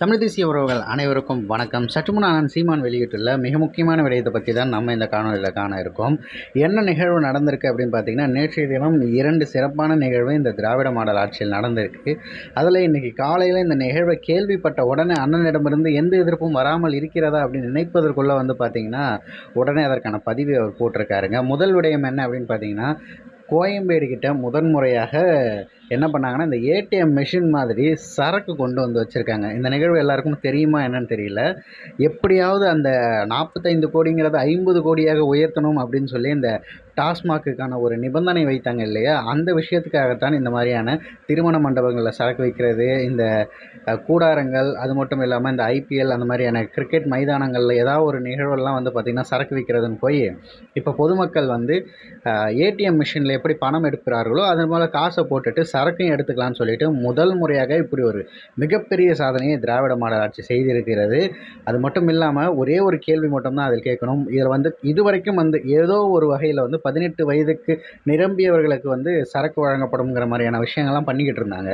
தமிழ் தேசிய உறவுகள் அனைவருக்கும் வணக்கம். சற்று முன் சீமான் வெளியிட்டுள்ள மிக முக்கியமான விடயத்தை பற்றி தான் நம்ம இந்த காணொலியில் காண இருக்கோம். என்ன நிகழ்வு நடந்திருக்கு அப்படின்னு பார்த்தீங்கன்னா நேற்றைய தினம் இரண்டு சிறப்பான நிகழ்வு இந்த திராவிட மாடல் ஆட்சியில் நடந்திருக்கு. அதில் இன்றைக்கி காலையில் இந்த நிகழ்வை கேள்விப்பட்ட உடனே அண்ணனிடமிருந்து எந்த எதிர்ப்பும் வராமல் இருக்கிறதா அப்படின்னு நினைப்பதற்குள்ளே வந்து பார்த்திங்கன்னா உடனே அதற்கான பதிவை அவர் போட்டிருக்காருங்க. முதல் விடயம் என்ன அப்படின்னு பார்த்தீங்கன்னா கோயம்பேடு கிட்ட முதன்முறையாக என்ன பண்ணாங்கன்னா இந்த ஏடிஎம் மிஷின் மாதிரி சரக்கு கொண்டு வந்து வச்சுருக்காங்க. இந்த நிகழ்வு எல்லாருக்கும் தெரியுமா என்னன்னு தெரியல. எப்படியாவது அந்த நாற்பத்தைந்து கோடிங்கிறத ஐம்பது கோடியாக உயர்த்தணும் அப்படின்னு சொல்லி இந்த டாஸ்மாக்குக்கான ஒரு நிபந்தனை வைத்தாங்க இல்லையா? அந்த விஷயத்துக்காகத்தான் இந்த மாதிரியான திருமண மண்டபங்களில் சரக்கு வைக்கிறது இந்த கூடாரங்கள் அது மட்டும் இல்லாமல் இந்த ஐபிஎல் அந்த மாதிரியான கிரிக்கெட் மைதானங்களில் ஏதாவது ஒரு நிகழ்வெல்லாம் வந்து பார்த்திங்கன்னா சரக்கு விற்கிறதுன்னு போய் இப்போ பொதுமக்கள் வந்து ஏடிஎம் மிஷினில் எப்படி பணம் எடுக்கிறார்களோ அதன் போல் காசை போட்டுட்டு சரக்கையும் எடுத்துக்கலாம்னு சொல்லிட்டு முதல் முறையாக இப்படி ஒரு மிகப்பெரிய சாதனையை திராவிட மாடல் ஆட்சி செய்திருக்கிறது. அது மட்டும் இல்லாமல் ஒரே ஒரு கேள்வி மட்டும்தான் அதில் கேட்கணும். இதில் வந்து இதுவரைக்கும் வந்து ஏதோ ஒரு வகையில் வந்து பதினெட்டு வயதுக்கு நிரம்பியவர்களுக்கு வந்து சரக்கு வழங்கப்படுங்கிற மாதிரியான விஷயங்கள்லாம் பண்ணிக்கிட்டு இருந்தாங்க.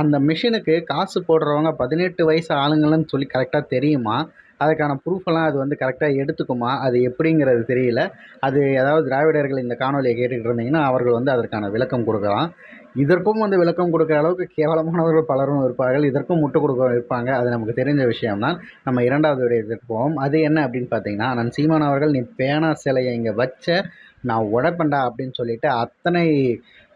அந்த மிஷினுக்கு காசு போடுறவங்க பதினெட்டு வயசு ஆளுங்கள்னு சொல்லி கரெக்டாக தெரியுமா? அதுக்கான ப்ரூஃபெல்லாம் அது வந்து கரெக்டாக எடுத்துக்குமா? அது எப்படிங்கிறது தெரியல. அது ஏதாவது திராவிடர்கள் இந்த காணொலியை கேட்டுக்கிட்டு இருந்தீங்கன்னா அவர்கள் வந்து அதற்கான விளக்கம் கொடுக்கலாம். இதற்கும் வந்து விளக்கம் கொடுக்குற அளவுக்கு கேவலமானவர்கள் பலரும் இருப்பார்கள். இதற்கும் முட்டு கொடுக்க இருப்பாங்க. அது நமக்கு தெரிஞ்ச விஷயம்தான். நம்ம இரண்டாவது விடயத்திற்கு போவோம். அது என்ன அப்படின்னு பார்த்தீங்கன்னா நான் சீமான் அவர்கள் நீ பேனா சிலையை இங்கே வச்ச நான் உடப்பண்டா அப்படின்னு சொல்லிட்டு அத்தனை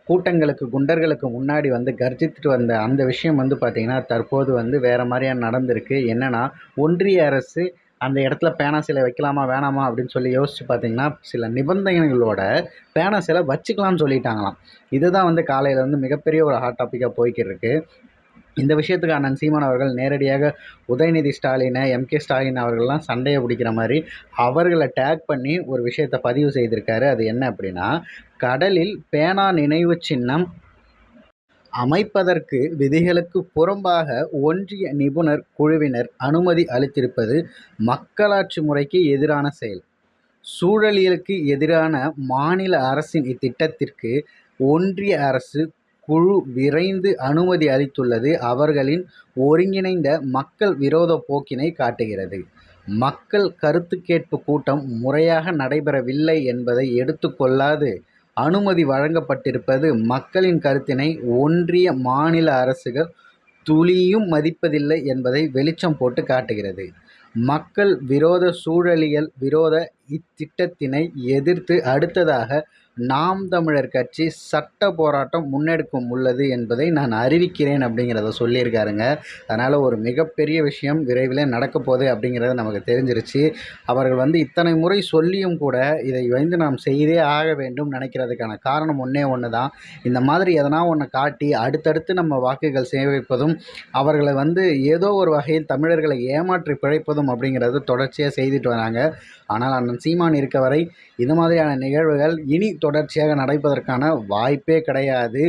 கூட்டங்களுக்கு குண்டர்களுக்கு முன்னாடி வந்து கர்ஜித்துட்டு வந்த அந்த விஷயம் வந்து பார்த்திங்கன்னா தற்போது வந்து வேறு மாதிரியாக நடந்திருக்கு. என்னென்னா ஒன்றிய அரசு அந்த இடத்துல பேனா சிலை வைக்கலாமா வேணாமா அப்படின்னு சொல்லி யோசித்து பார்த்தீங்கன்னா சில நிபந்தனைகளோட பேனா சிலை வச்சுக்கலாம்னு சொல்லிட்டாங்களாம். இதுதான் வந்து காலையில் வந்து மிகப்பெரிய ஒரு ஹாட் டாப்பிக்காக போய்கிட்டு இருக்குது இந்த விஷயத்துக்கு அண்ணன் சீமான் அவர்கள் நேரடியாக உதயநிதி ஸ்டாலினை எம்கே ஸ்டாலின் அவர்கள்லாம் சண்டையை பிடிக்கிற மாதிரி அவர்களை டேக் பண்ணி ஒரு விஷயத்தை பதிவு செய்திருக்காரு. அது என்ன அப்படின்னா கடலில் பேனா நினைவு சின்னம் அமைப்பதற்கு விதிகளுக்கு புறம்பாக ஒன்றிய நிபுணர் குழுவினர் அனுமதி அளித்திருப்பது மக்களாட்சி முறைக்கு எதிரான செயல். சூழலியலுக்கு எதிரான மாநில அரசின் இத்திட்டத்திற்கு ஒன்றிய அரசு குழு விரைந்து அனுமதி அளித்துள்ளது. அவர்களின் ஒருங்கிணைந்த மக்கள் விரோத போக்கினை காட்டுகிறது. மக்கள் கருத்து கேட்பு கூட்டம் முறையாக நடைபெறவில்லை என்பதை எடுத்துக்கொள்ளாது அனுமதி வழங்கப்பட்டிருப்பது மக்களின் கருத்தினை ஒன்றிய மாநில அரசுகள் துளியும் மதிப்பதில்லை என்பதை வெளிச்சம் போட்டு காட்டுகிறது. மக்கள் விரோத சூழலியல் விரோத இத்திட்டத்தினை எதிர்த்து அடுத்ததாக நாம் தமிழர் கட்சி சட்ட போராட்டம் முன்னெடுக்கும் உள்ளது என்பதை நான் அறிவிக்கிறேன் அப்படிங்கிறத சொல்லியிருக்காருங்க. அதனால் ஒரு மிகப்பெரிய விஷயம் விரைவில் நடக்க போகுது நமக்கு தெரிஞ்சிருச்சு. அவர்கள் வந்து இத்தனை முறை சொல்லியும் கூட இதை வந்து நாம் செய்தே ஆக வேண்டும் நினைக்கிறதுக்கான காரணம் ஒன்றே ஒன்று தான் இந்த மாதிரி எதனா ஒன்று காட்டி அடுத்தடுத்து நம்ம வாக்குகள் சேமிப்பதும் அவர்களை வந்து ஏதோ ஒரு வகையில் தமிழர்களை ஏமாற்றி பிழைப்பதும் அப்படிங்கிறது தொடர்ச்சியாக செய்துட்டு வராங்க. ஆனால் அண்ணன் சீமான் இருக்க வரை இது மாதிரியான நிகழ்வுகள் இனி தொடர்ச்சியாக நடப்பதற்கான வாய்ப்பே கிடையாது.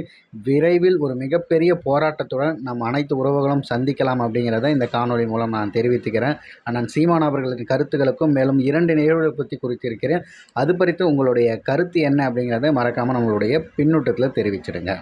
விரைவில் ஒரு மிகப்பெரிய போராட்டத்துடன் நம் அனைத்து உறவுகளும் சந்திக்கலாம் அப்படிங்கிறத இந்த காணொலி மூலம் நான் தெரிவித்துக்கிறேன். அண்ணன் சீமான் அவர்களின் கருத்துக்களுக்கும் மேலும் இரண்டு நிகழ்வுகள் பற்றி குறித்திருக்கிறேன். அது குறித்து உங்களுடைய கருத்து என்ன அப்படிங்கிறத மறக்காமல் நம்மளுடைய பின்னூட்டத்தில் தெரிவிச்சிடுங்க.